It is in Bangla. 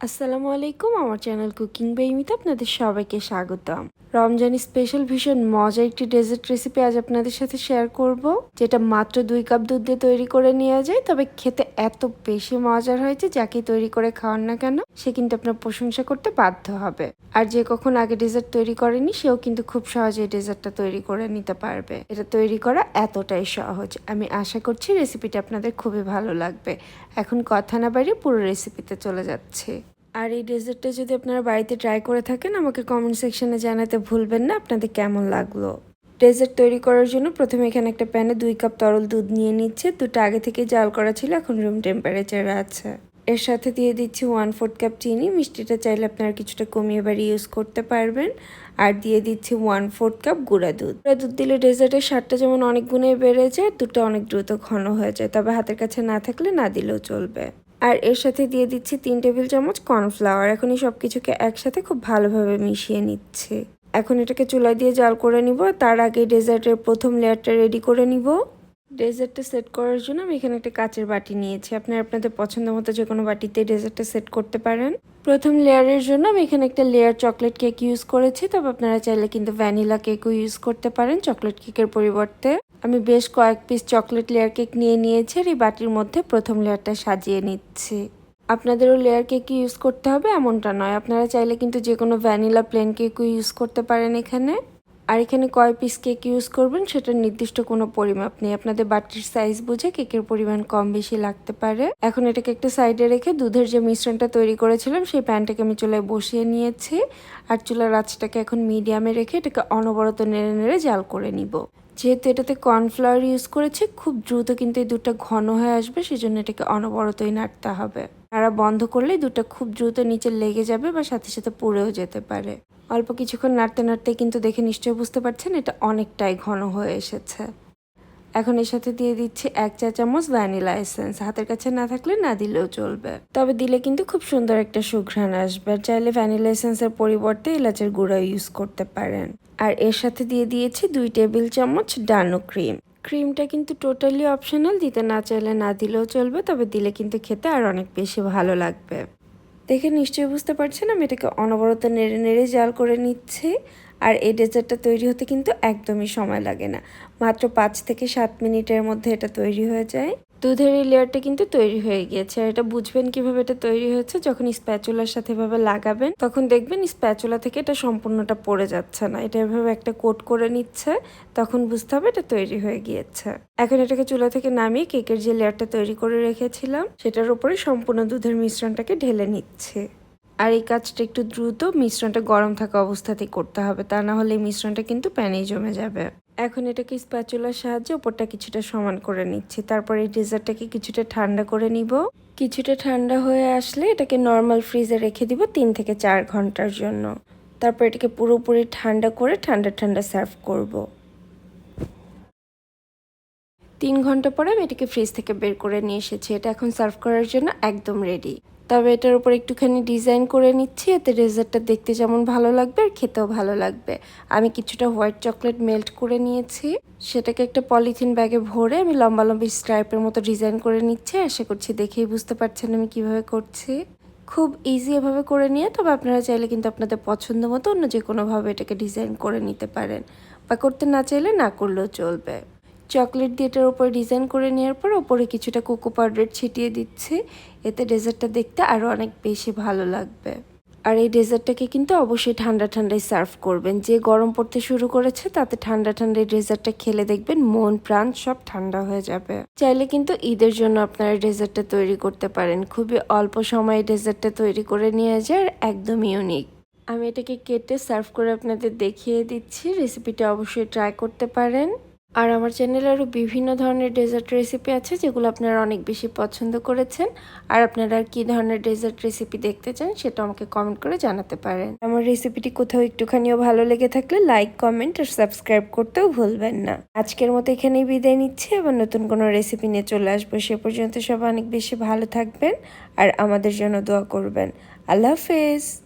আসসালামু আলাইকুম, আমার চ্যানেল কুকিং বেইমিতে আপনাদের সবাইকে স্বাগতম। রমজানি স্পেশাল ভীষণ মজার একটি ডেজার্ট রেসিপি আজ আপনাদের সাথে শেয়ার করব, যেটা মাত্র দুই কাপ দুধ দিয়ে তৈরি করে নেওয়া যায়, তবে খেতে এত বেশি মজার হয়েছে যাকে তৈরি করে খাওয়ান না কেন, সে কিন্তু আপনার প্রশংসা করতে বাধ্য হবে। আর যে কখন আগে ডেজার্ট তৈরি করেনি, সেও কিন্তু খুব সহজে ডেজার্টটা তৈরি করে নিতে পারবে। এটা তৈরি করা এতটাই সহজ। আমি আশা করছি রেসিপিটা আপনাদের খুবই ভালো লাগবে। এখন কথা না বাড়িয়ে পুরো রেসিপিতে চলে যাচ্ছে। আর এই ডেজার্টটা যদি আপনারা বাড়িতে ট্রাই করে থাকেন, আমাকে কমেন্ট সেকশনে জানাতে ভুলবেন না, আপনাদের কেমন লাগল? ডেজার্ট তৈরি করার জন্য প্রথমে এখানে একটা প্যানে দুই কাপ তরল দুধ নিয়ে নিচ্ছে। দুটো আগে থেকে জাল করা ছিল, এখন রুম টেম্পারেচারে আছে। এর সাথে দিয়ে দিচ্ছি ওয়ান ফোর্থ কাপ চিনি, মিষ্টিটা চাইলে আপনারা কিছুটা কমিয়ে বাড়ি ইউজ করতে পারবেন। আর দিয়ে দিচ্ছি ওয়ান ফোর্থ কাপ গুঁড়া দুধ। গুঁড়া দুধ দিলে ডেজার্টের স্বাদটা যেমন অনেক গুণে বেড়ে যায়, দুধটা অনেক দ্রুত ঘন হয়ে যায়, তবে হাতের কাছে না থাকলে না দিলেও চলবে। আর এর সাথে দিয়ে দিচ্ছি তিন টেবিল চামচ কর্নফ্লাওয়ার। এখন এই সব কিছুকে একসাথে খুব ভালোভাবে মিশিয়ে নিচ্ছে। এখন এটাকে চুলায় দিয়ে জাল করে নিব। তার আগে ডেজার্টের প্রথম লেয়ারটা রেডি করে নিব। ডেজার্টটা সেট করার জন্য আমি এখানে একটা কাচের বাটি নিয়েছি। আপনারা আপনাদের পছন্দ মতো যে কোনো বাটিতে ডেজার্টটা সেট করতে পারেন। প্রথম লেয়ারের জন্য আমি এখানে একটা লেয়ার চকলেট কেক ইউজ করেছি। তবে আপনারা চাইলে কিন্তু ভ্যানিলা কেকও ইউজ করতে পারেন চকলেট কেকের পরিবর্তে। আমি বেশ কয়েক পিস চকলেট লেয়ার কেক নিয়ে নিয়েছি আর এই বাটির মধ্যে প্রথম লেয়ারটা সাজিয়ে নিচ্ছি। আপনাদেরও লেয়ার কেক ইউজ করতে হবে, এমনটা নয়। আপনারা চাইলে কিন্তু যে কোনো ভ্যানিলা প্লেন কেকও ইউজ করতে পারেন এখানে। আর এখানে কয় পিস কেক ইউজ করবেন সেটার নির্দিষ্ট কোনো পরিমাপ নেই। আপনাদের বাটির সাইজ বুঝে কেকের পরিমাণ কম বেশি লাগতে পারে। এখন এটাকে একটা সাইডে রেখে দুধের যে মিশ্রণটা তৈরি করেছিলাম, সেই প্যানটাকে আমি চুলায় বসিয়ে নিয়েছি। আর চুলার আঁচটাকে এখন মিডিয়ামে রেখে এটাকে অনবরত নেড়ে নেড়ে জাল করে নিব। যেহেতু এটাতে কর্নফ্লাওয়ার ইউজ করেছে, খুব দ্রুত কিন্তু এই দুধটা ঘন হয়ে আসবে সেই জন্য এটাকে অনবরতই নাড়তে হবে। নাড়া বন্ধ করলে দুধটা খুব দ্রুত নিচে লেগে যাবে বা সাথে সাথে পুড়েও যেতে পারে। অল্প কিছুক্ষণ নাড়তে নাড়তে কিন্তু দেখে নিশ্চয়ই বুঝতে পারছেন, এটা অনেকটাই ঘন হয়ে এসেছে। এখন এর সাথে দিয়ে দিচ্ছি এক চা চামচ ভ্যানিলা এসেন্স। হাতের কাছে না থাকলে না দিলেও চলবে। তবে দিলে কিন্তু খুব সুন্দর একটা সুঘ্রাণ আসবে। চাইলে ভ্যানিলা এসেন্সের পরিবর্তে এলাচের গুঁড়া ইউজ করতে পারেন। আর এর সাথে দিয়ে দিয়েছি দুই টেবিল চামচ ডানো ক্রিম। ক্রিমটা কিন্তু টোটালি অপশনাল দিতে না চাইলে না দিলেও চলবে, তবে দিলে কিন্তু খেতে আর অনেক বেশি ভালো লাগবে। দেখে নিশ্চয়ই বুঝতে পারছেন, আমি এটাকে অনবরত নেড়ে নেড়ে জাল করে নিচ্ছি। আর এই ডেজার্টটা তৈরি হতে কিন্তু একদমই সময় লাগে না। মাত্র পাঁচ থেকে সাত মিনিটের মধ্যে এটা তৈরি হয়ে যায়। দুধের এই লেয়ারটা কিন্তু তৈরি হয়ে গিয়েছে। আর এটা বুঝবেন কীভাবে এটা তৈরি হয়েছে? যখন স্প্যাচুলার সাথে এভাবে লাগাবেন, তখন দেখবেন স্প্যাচুলা থেকে এটা সম্পূর্ণটা পড়ে যাচ্ছে না। এটা এভাবে একটা কোট করে নিচ্ছে, তখন বুঝতে হবে এটা তৈরি হয়ে গিয়েছে। এখন এটাকে চুলা থেকে নামিয়ে কেকের যে লেয়ারটা তৈরি করে রেখেছিলাম, সেটার উপরে সম্পূর্ণ দুধের মিশ্রণটাকে ঢেলে নিচ্ছে। আর এই কাজটা একটু দ্রুত মিশ্রণটা গরম থাকা অবস্থাতেই করতে হবে, তা না হলে মিশ্রণটা কিন্তু প্যানেই জমে যাবে। এখন এটাকে স্প্যাচুলার সাহায্যে ওপরটা কিছুটা সমান করে নিচ্ছি, তারপর এই ডেজার্টটাকে কিছুটা ঠান্ডা করে নিব। কিছুটা ঠান্ডা হয়ে আসলে এটাকে নর্মাল ফ্রিজে রেখে দিব তিন থেকে চার ঘণ্টার জন্য। তারপর এটাকে পুরোপুরি ঠান্ডা করে ঠান্ডা ঠান্ডা সার্ভ করব। তিন ঘণ্টা পরে আমি এটাকে ফ্রিজ থেকে বের করে নিয়ে এসেছি, এটা এখন সার্ভ করার জন্য একদম রেডি। তবে এটার উপর একটুখানি ডিজাইন করে নিচ্ছি, এতে রেজারটা দেখতে যেমন ভালো লাগবে আর খেতেও ভালো লাগবে। আমি কিছুটা হোয়াইট চকলেট মেল্ট করে নিয়েছি। সেটাকে একটা পলিথিন ব্যাগে ভরে আমি লম্বা লম্বা স্ট্রাইপের মতো ডিজাইন করে নিচ্ছি। আশা করছি দেখেই বুঝতে পারছেন আমি কীভাবে করছি। খুব ইজি এভাবে করে নিয়ে, তবে আপনারা চাইলে কিন্তু আপনাদের পছন্দ মতো অন্য যে কোনোভাবে এটাকে ডিজাইন করে নিতে পারেন। বা করতে না চাইলে না করলেও চলবে। চকলেট দিয়ে এটার উপরে ডিজাইন করে নেওয়ার পর ওপরে কিছুটা কোকো পাউডার ছিটিয়ে দিচ্ছি। এতে ডেজার্টটা দেখতে আরও অনেক বেশি ভালো লাগবে। আর এই ডেজার্টটাকে কিন্তু অবশ্যই ঠান্ডা ঠান্ডায় সার্ভ করবেন। যে গরম পড়তে শুরু করেছে, তাতে ঠান্ডা ঠান্ডা ডেজার্টটা খেলে দেখবেন মন, প্রাণ সব ঠান্ডা হয়ে যাবে। চাইলে কিন্তু ঈদের জন্য আপনারা ডেজার্টটা তৈরি করতে পারেন। খুবই অল্প সময়ে ডেজার্টটা তৈরি করে নিয়ে যায় আর একদম ইউনিক। আমি এটাকে কেটে সার্ভ করে আপনাদের দেখিয়ে দিচ্ছি। রেসিপিটা অবশ্যই ট্রাই করতে পারেন। আর আমার চ্যানেলে আরও বিভিন্ন ধরনের ডেজার্ট রেসিপি আছে যেগুলো আপনারা অনেক বেশি পছন্দ করেছেন। আর আপনারা কী ধরনের ডেজার্ট রেসিপি দেখতে চান সেটা আমাকে কমেন্ট করে জানাতে পারেন। আমার রেসিপিটি কোথাও একটুখানিও ভালো লেগে থাকলে লাইক কমেন্ট আর সাবস্ক্রাইব করতেও ভুলবেন না। আজকের মতো এখানেই বিদায় নিচ্ছি। আবার নতুন কোনো রেসিপি নিয়ে চলে আসব। সে পর্যন্ত সবাই অনেক বেশি ভালো থাকবেন আর আমাদের জন্য দোয়া করবেন। আল্লাহ হাফেজ।